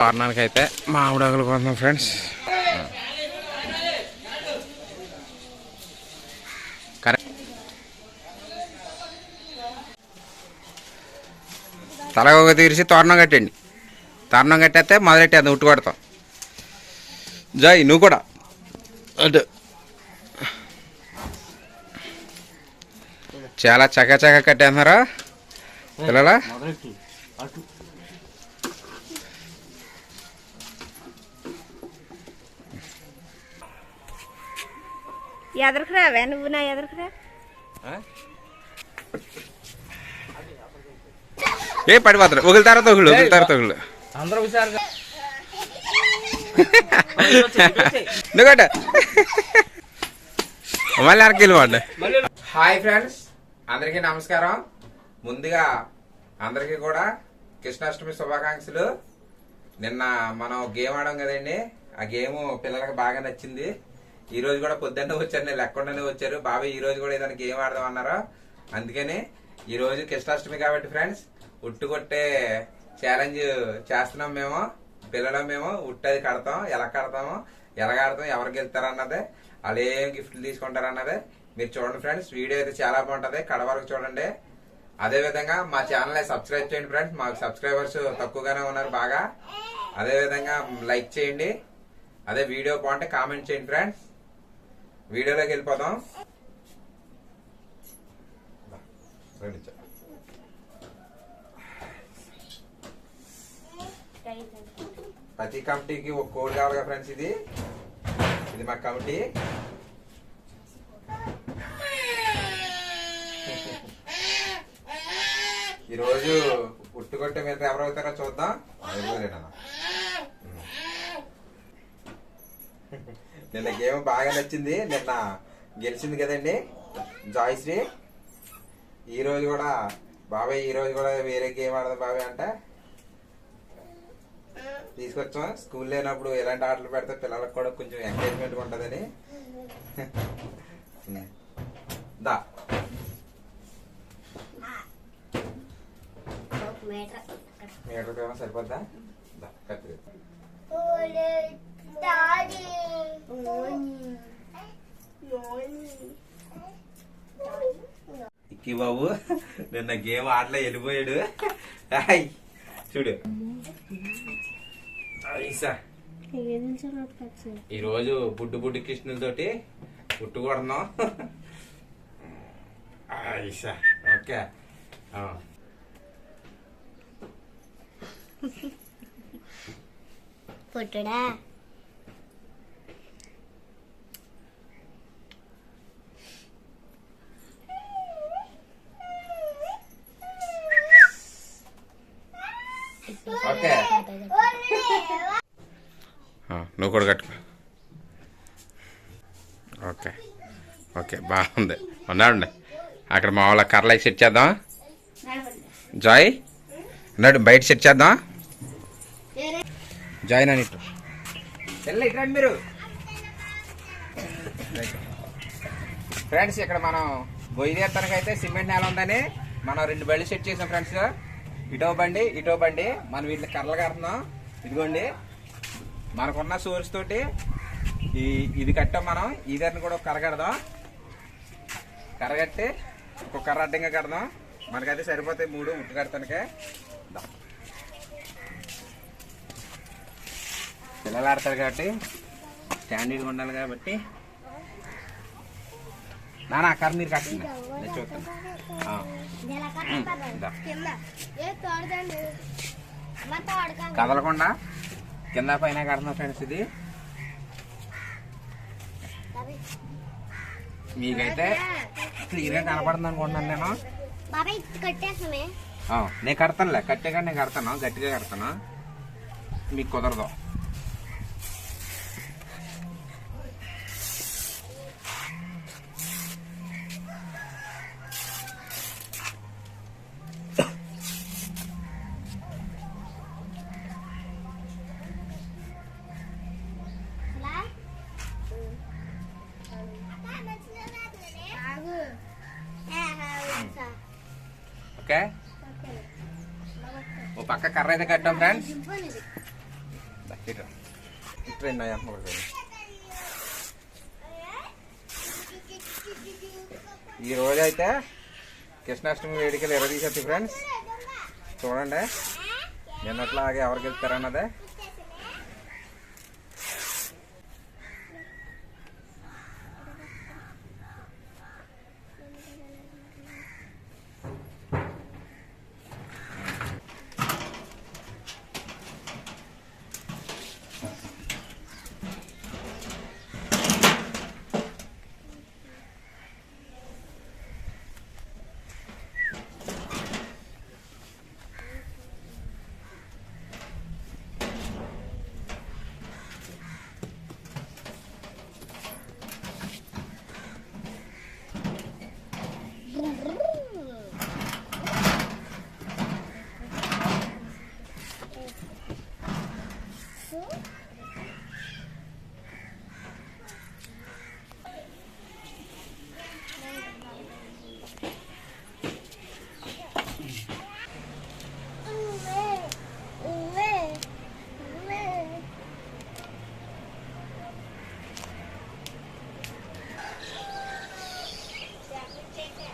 తోరణానికి అయితే మామిడి ఆకులు కొందాం ఫ్రెండ్స్ కరెక్ట్ తలగొక తీరిసి తోరణం కట్టండి. తోరణం కట్టేస్తే మొదలెట్టేద్దాం ఉట్టు కొడతాం. జై నువ్వు కూడా. అటు చాలా చక్క చక్క కట్టేస్తున్నారా? పిల్లలా? ఎదరికి రావే నువ్వు నా ఎదరికి రా ఏ పడిపోతారు ఒకళ్ళ తర్వాత ఒకళ్ళు ఒకళ్ళ తర్వాత ఒకళ్ళు. అందరూ హుషారుగా. ఎందుకంటే మళ్ళీ వెనక్కి వెళ్ళిపోండి. హాయ్ ఫ్రెండ్స్ అందరికీ నమస్కారం. ముందుగా అందరికీ కూడా కృష్ణాష్టమి శుభాకాంక్షలు. నిన్న మనం గేమ్ ఆడాం కదండి. ఆ గేమ్ పిల్లలకి బాగా నచ్చింది. ఈ రోజు కూడా పొద్దున్నే వచ్చారు నేను లెక్కుండానే వచ్చారు. బాబాయ్ ఈ రోజు కూడా ఏదైనా గేమ్ ఆడదాం అన్నారు? అందుకని ఈ రోజు కృష్ణాష్టమి కాబట్టి ఫ్రెండ్స్ ఉట్టు కొట్టే ఛాలెంజ్ చేస్తున్నాం మేము పిల్లలు మేము. ఉట్టది కడతాం ఎలా కడతాము ఎలా ఆడతాం ఎవరికి వెళ్తారన్నదే వాళ్ళు ఏం గిఫ్ట్లు తీసుకుంటారన్నదే. మీరు చూడండి ఫ్రెండ్స్ వీడియో అయితే చాలా బాగుంటది కడ వరకు చూడండి. అదే విధంగా మా ఛానల్ సబ్స్క్రైబ్ చేయండి ఫ్రెండ్స్ మాకు సబ్స్క్రైబర్స్ తక్కువగానే ఉన్నారు బాగా. అదే విధంగా లైక్ చేయండి. అదే వీడియో బాగుంటే కామెంట్ చేయండి ఫ్రెండ్స్. వీడియోలోకి వెళ్ళిపోదాం. ప్రతి కమిటీకి ఒక కోడ్ కావాలి ఫ్రెండ్స్ ఇది? ఇది మా కమిటీ. ఈరోజు పుట్టుకొట్టే మీద ఎవరవుతారో చూద్దాం. అయిపోలేనా గేమ్ బాగా నచ్చింది. నిన్న గెలిచింది కదండి. జాయ్శ్రీ ఈ రోజు కూడా బాబాయ్ ఈ రోజు కూడా వేరే గేమ్ ఆడదాం బాబాయ్ అంటే. తీసుకొచ్చాం. స్కూల్ లేనప్పుడు ఎలాంటి ఆటలు పెడితే పిల్లలకు కూడా కొంచెం ఎంకరేజ్మెంట్ ఉంటుందని. దా. మీటర్. సరిపోద్దా? దా ఇక్కి బాబు నిన్న గేమ్ ఆటలో వెళ్ళిపోయాడు. హాయ్. చూడు. ఐసా ఈరోజు బుడ్డు బుడ్డు కృష్ణులతోటి పుట్టు కొడుతున్నాం ఐసా ఓకే. పుట్టుడా? ఓకే. నువ్వు కూడా కట్టుకో. ఓకే. ఓకే బాగుంది. ఉన్నాడు అక్కడ మా వాళ్ళ కర్రలకి సెట్ చేద్దాం జాయ్. ఉన్నాడు బయట సెట్ చేద్దాం జాయ్ నాని ఇటు. వెళ్ళి ఇటు రండి మీరు. ఫ్రెండ్స్ ఇక్కడ మనం బొయ్యేత్తనకి అయితే సిమెంట్ నేల ఉందని మనం రెండు బళ్ళు సెట్ చేసాం ఫ్రెండ్స్. ఇటో బండి ఇటో బండి. మనం వీటిని కర్రలు కడుతున్నాం. ఇదిగోండి. మనకున్న సోర్స్ తోటి ఈ ఇది కట్టాం మనం. ఇదర్ని కూడా కర్ర కడదాం. కర్ర కట్టి ఒక కర్ర అడ్డంగా కడదాం. మనకైతే సరిపోతాయి మూడు ఉట్టు కడతానికే. పిల్లలు ఆడతారు కాబట్టి స్టాండర్డ్గా ఉండాలి కాబట్టి నానా కర్ర మీరు కట్టండి నేను చూస్తాను. కదలకుండా కింద పైన కడుతున్నా ఫ్రెండ్స్ ఇది. మీకైతే క్లియర్గా కనపడుతుంది అనుకుంటున్నాను నేను. నేను కడతానులే. కట్టేగా నేను కడతాను. గట్టిగా కడతాను. మీకు కుదరదు. ఓకే? ఓ పక్క కర్ర అయితే కట్టాం ఫ్రెండ్స్ ఇటు ఇటు రెండు ఈ రోజు అయితే కృష్ణాష్టమి వేడుకలు ఎర్ర తీసేది ఫ్రెండ్స్ చూడండి. నిన్నట్లాగే ఎవరికి వెళ్తారన్నదే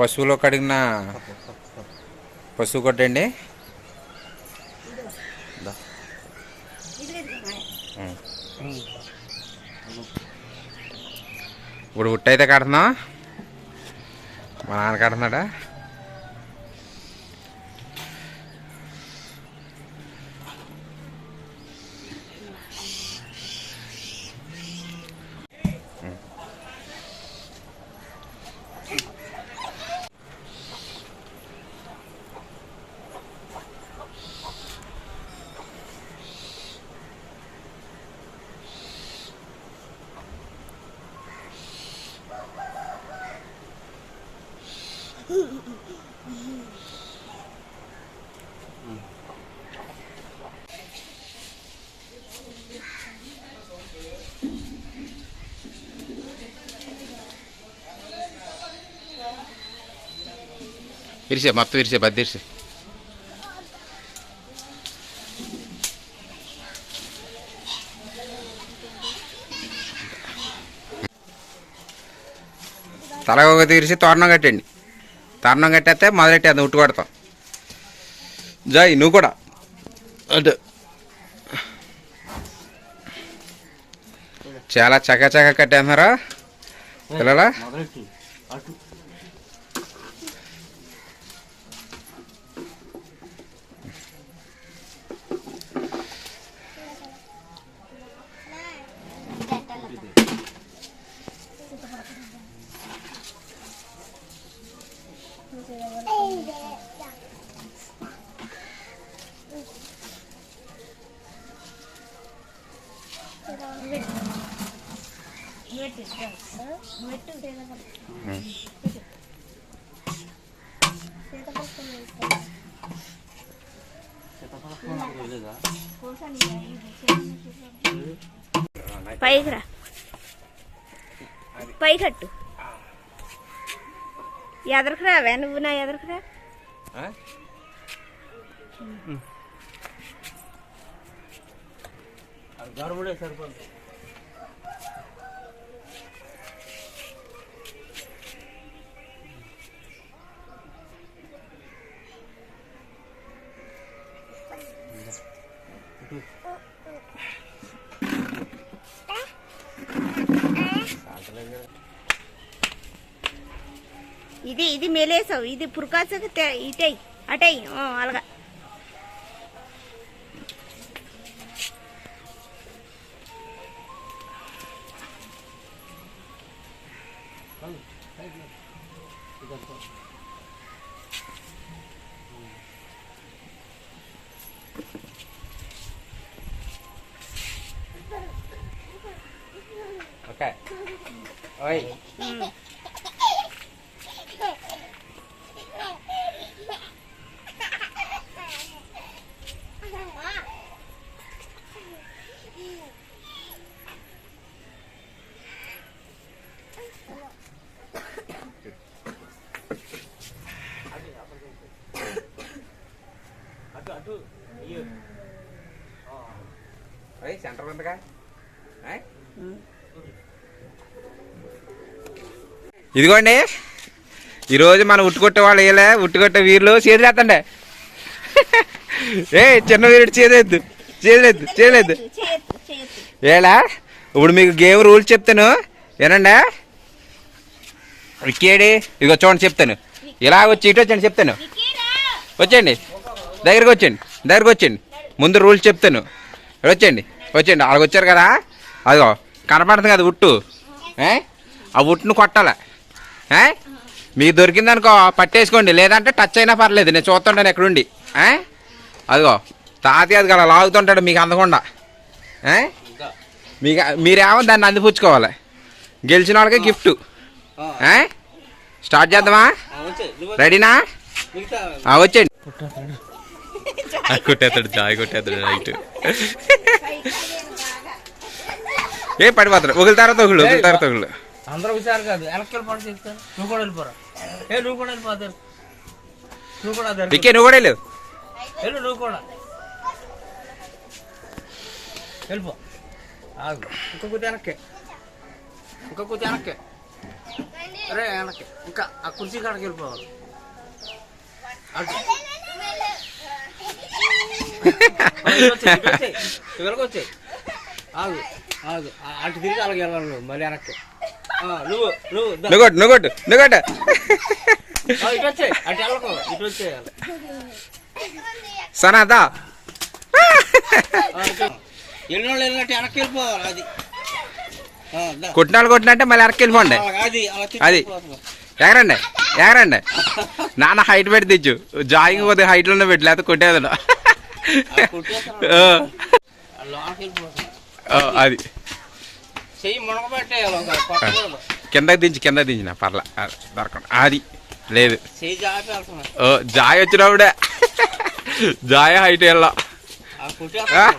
పశువులో కడిగిన పశువు కొట్టండి. ఇప్పుడు ఉట్టయితే అయితే మా నాన్న కడుతున్నాడా? ఇరిసే మొత్తం ఇరిసే బద్ద ఇరిసే. తల ఒక తీరిసి తోరణం కట్టండి. తోరణం కట్టేస్తే మొదలెట్టి అది ఉట్టు కొడతాం. జాయ్ నువ్వు కూడా. అటు చాలా చక చక కట్టేస్తున్నారా? పిల్లలా? పైకి రా. పై కట్టు ఎదరికి రావే నువ్వు నా ఎదరికి రా. గర్భుడే సరిపోదు. ఇది మెలేసావు. ఇది పురకాసకు ఇటై అటై అలాగా. ఓకే. ఓయ్. అటు సెంటర్ ఉందిగా? ఇదిగోండి. ఈరోజు మన ఉట్టుకొట్టే వాళ్ళు వేయలే ఉట్టుకొట్టే వీరులు చేతులు ఎత్తండి. ఏ చిన్న వీరుడు చేదెద్దు చేయలేదు చేయొద్దు ఏలా ఇప్పుడు మీకు గేమ్ రూల్స్ చెప్తాను. ఏనండి విక్కేడి ఇదిగో చూడండి చెప్తాను. ఇలా వచ్చి ఇటు వచ్చండి చెప్తాను. వికీరా వచ్చేయండి. దగ్గరికి వచ్చేయండి దగ్గరికి వచ్చేయండి. ముందు రూల్స్ చెప్తాను. ఇక్కడ వచ్చేయండి వచ్చేయండి. అలాగ వచ్చారు కదా? అదిగో కనపడుతుంది కదా ఉట్టు? ఏ? ఆ ఉట్టును కొట్టాల. ఏ? మీకు దొరికిందనుకో పట్టేసుకోండి. లేదంటే టచ్ అయినా పర్లేదు. నేను చూస్తుంటాను ఎక్కడుండి? అదిగో తాతయ్య అది అలా లాగుతుంటాడు మీకు అందకుండా. మీకు మీరేమో దాన్ని అందిపుచ్చుకోవాలి. గెలిచిన వాళ్ళకి గిఫ్ట్. స్టార్ట్ చేద్దామా? రెడీనా? వచ్చేయండి కొట్టేస్తాడు జాయ్ కొట్టేస్తాడు నైట్ ఏ పడిపోతాడు. ఒకరి తర్వాత ఒకళ్ళు ఒకరి తర్వాత ఒకళ్ళు. అందరూ విచారు కాదు. వెనక్కి వెళ్ళిపోవడం చెప్తాను నువ్వు కూడా వెళ్ళిపోరా. ఏ నువ్వు కూడా వెళ్ళిపోతారు నువ్వు కూడా అదే విక్కీ నువ్వు కూడా వెళ్ళు. వెళ్ళు నువ్వు కూడా. వెళ్ళిపో. ఆగు. ఇంకో కొద్ది వెనక్కి. ఇంకో కొద్ది వెనక్కి. అరే వెనక్కి. ఇంకా ఆ కుర్చీ కాడకి వెళ్ళిపోవాలి. అటు. ఇటు వచ్చేయ్. ఆగు ఆగు. అటు తిరిగి అలాగే వెళ్ళాలి నువ్వు మళ్ళీ వెనక్కి. నువ్వు నువ్వు నువ్వు కొట్టు ఆ, ఇటు వచ్చేయ్ అటు వెళ్ళకు ఇటు వచ్చేయాలి సనాదా ఎన్ని వాళ్ళు వెళ్ళినట్టు వెనక్కి వెళ్ళిపోవాలి అది. కొట్టినాళ్ళు కొట్టినట్టే మళ్ళీ అలాగ అది. ఎగరండి ఎగరండి. నాన్న హైట్ పెట్టి తెచ్చు. జాయింగ్ కొద్దిగా హైట్లోనే పెట్టి లేకపోతే కొట్టేది ఆ, కొట్టేస్తాను. ఆ, లోపలికి వెళ్ళిపోతుంది. అది. కిందకి దించి కిందకి దించిన పర్ల. దొరకండి అది. లేదు. ఓ జాయ్ వచ్చినప్పుడే. జాయ్ హైట్ వెళ్ళా ఆ కొట్టేస్తాను.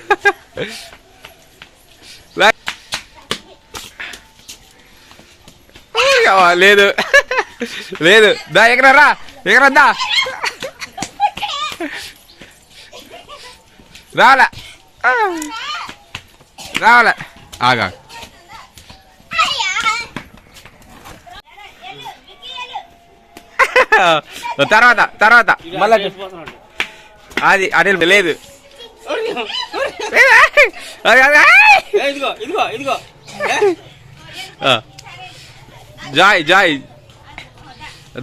లేదు. లేదు. దా ఎగరరా ఎగరద్దా రావాలా? రావాలా? ఆగా తర్వాత తర్వాత. మళ్ళా. అది అడే లేదు. ఇదిగో ఇదిగో ఇదిగో. Joy Joy.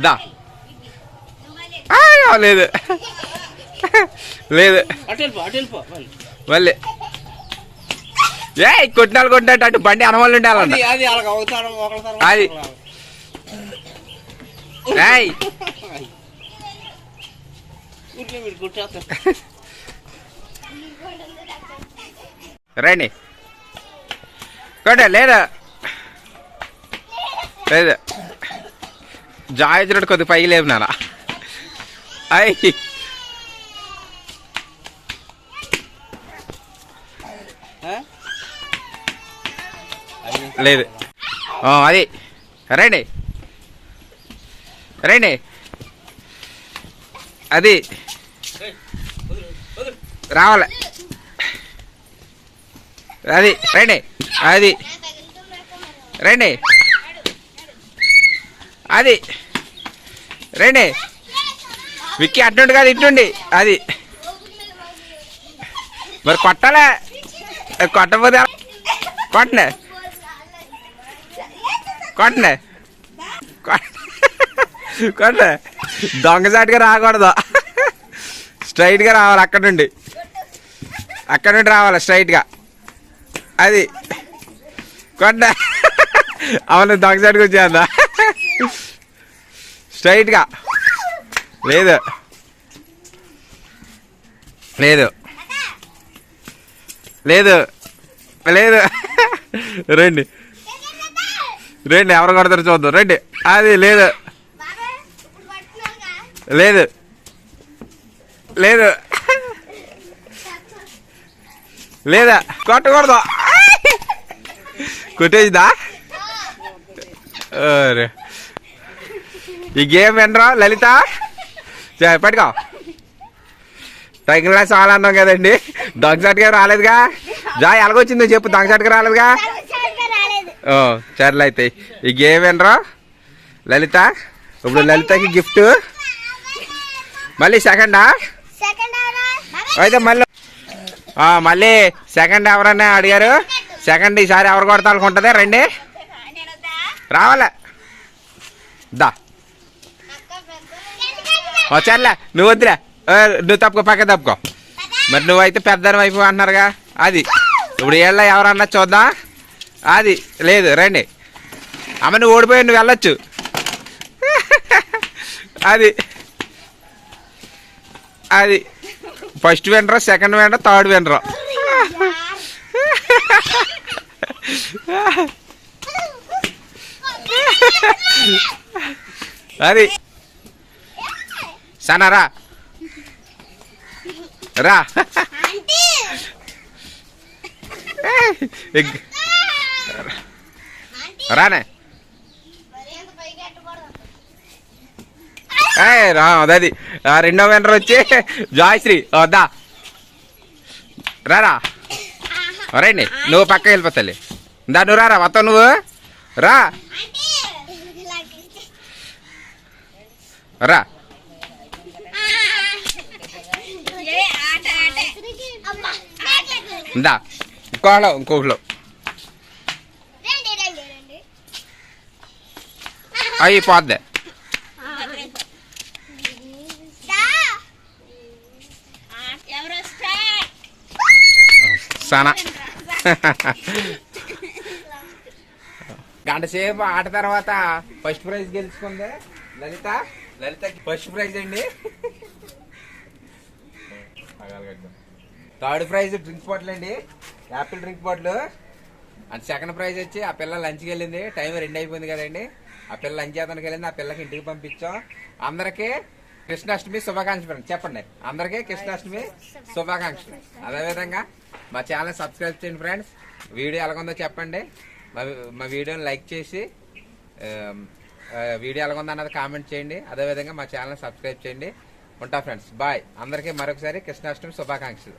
దా. లేదు. లేదు. మళ్ళీ. ఏ కొట్టినాలు కొట్టినట్టు అటు బండి అనవాళ్ళు ఉండాలంట. అది రండి. కొట్ట లేదా? లేదు. జాయ్ వచ్చినట్టు కొద్దిగా పైకి లేవు నాన్న. అయ్. లేదు. అది. రండి. రండి. అది. రావాలే రావాలి. అది రండి. అది. రండి. అది. రండి. విక్కీ అటుండి కాదు ఇట్టుండి అది. మరి కొట్టాలే? కొట్టపోతే ఎలా? కొట్టనే. కొట్ట దొంగజాటుగా దొంగసాటిగా రాకూడదు. స్ట్రైట్గా రావాలి అక్కడ నుండి. అక్కడ నుండి రావాలి స్ట్రైట్గా. అది. కొట్ట అవును దొంగసాటికి వచ్చేద్దా? స్ట్రైట్గా. లేదు. లేదు. లేదు. లేదు. రండి. రండి ఎవరు కొడతారు చూద్దాం. రండి. అది లేదు. లేదు. లేదు. లేదా. కొట్టకూడదు. కొట్టేసిందా? అరే. ఈ గేమ్ వినరా లలిత పట్టుకో. టైగర్ చాలా అన్నాం కదండి. డాగ్ రాలేదుగా? జా ఎలాగొచ్చిందో చెప్పు దొంగచాటుకు రాలేదుగా? ఓ సర్లే అయితే ఈ గేమ్ వినరా లలిత ఇప్పుడు లలితకి గిఫ్ట్. మళ్ళీ సెకండా? అయితే మళ్ళీ మళ్ళీ సెకండ్ ఎవరన్నా అడిగారు? సెకండ్ ఈసారి ఎవరు కొడతానుకుంటుంది రండి. రావాలా? దా. వచ్చారులే నువ్వు వద్దులే. నువ్వు తప్పుకో పక్క తప్పుకో. మరి నువ్వైతే పెద్దరం వైపు అంటున్నారుగా? అది. ఇప్పుడు ఏళ్ళ ఎవరన్నా చూద్దాం అది. లేదు రండి. అమ్మ నువ్వు ఓడిపోయి నువ్వు వెళ్ళొచ్చు. అది. అది. ఫస్ట్ వినరా సెకండ్ వినరా థర్డ్ వినరా అది. సనా రా. రా రానే. రా అది ఆ, రెండో వెంటర్ వచ్చి జాయశ్రీ వద్దా రారా. రండి నువ్వు పక్క వెళ్ళిపోతాలి దా నువ్వు రారా వస్తావు నువ్వు? రా. రా. ఇందా ఇంకోలో ఇంకొకలో అయ్యి పోద్ది. సనా. గంట సేపు ఆట తర్వాత ఫస్ట్ ప్రైజ్ గెలుచుకుంది. లలిత లలిత ఫస్ట్ ప్రైజ్ అండి. థర్డ్ ప్రైజ్ డ్రింక్ బాటిల్ అండి. Apple drink bottle. And second prize వచ్చి ఆ పిల్ల లంచ్కి వెళ్ళింది. టైం రెండు అయిపోయింది కదండి. ఆ పిల్ల లంచ్ చేతానికి వెళ్ళింది. ఆ పిల్లకి ఇంటికి పంపించాం. అందరికీ కృష్ణాష్టమి శుభాకాంక్షలు చెప్పండి. అందరికీ కృష్ణాష్టమి శుభాకాంక్షలు. అదేవిధంగా మా ఛానల్ సబ్స్క్రైబ్ చేయండి ఫ్రెండ్స్. వీడియో ఎలాగుందో చెప్పండి. మా మా వీడియోని లైక్ చేసి వీడియో ఎలాగుందో అన్నది కామెంట్ చేయండి. అదేవిధంగా మా ఛానల్ సబ్స్క్రైబ్ చేయండి. ఉంటా ఫ్రెండ్స్. బాయ్. అందరికీ మరొకసారి కృష్ణాష్టమి శుభాకాంక్షలు.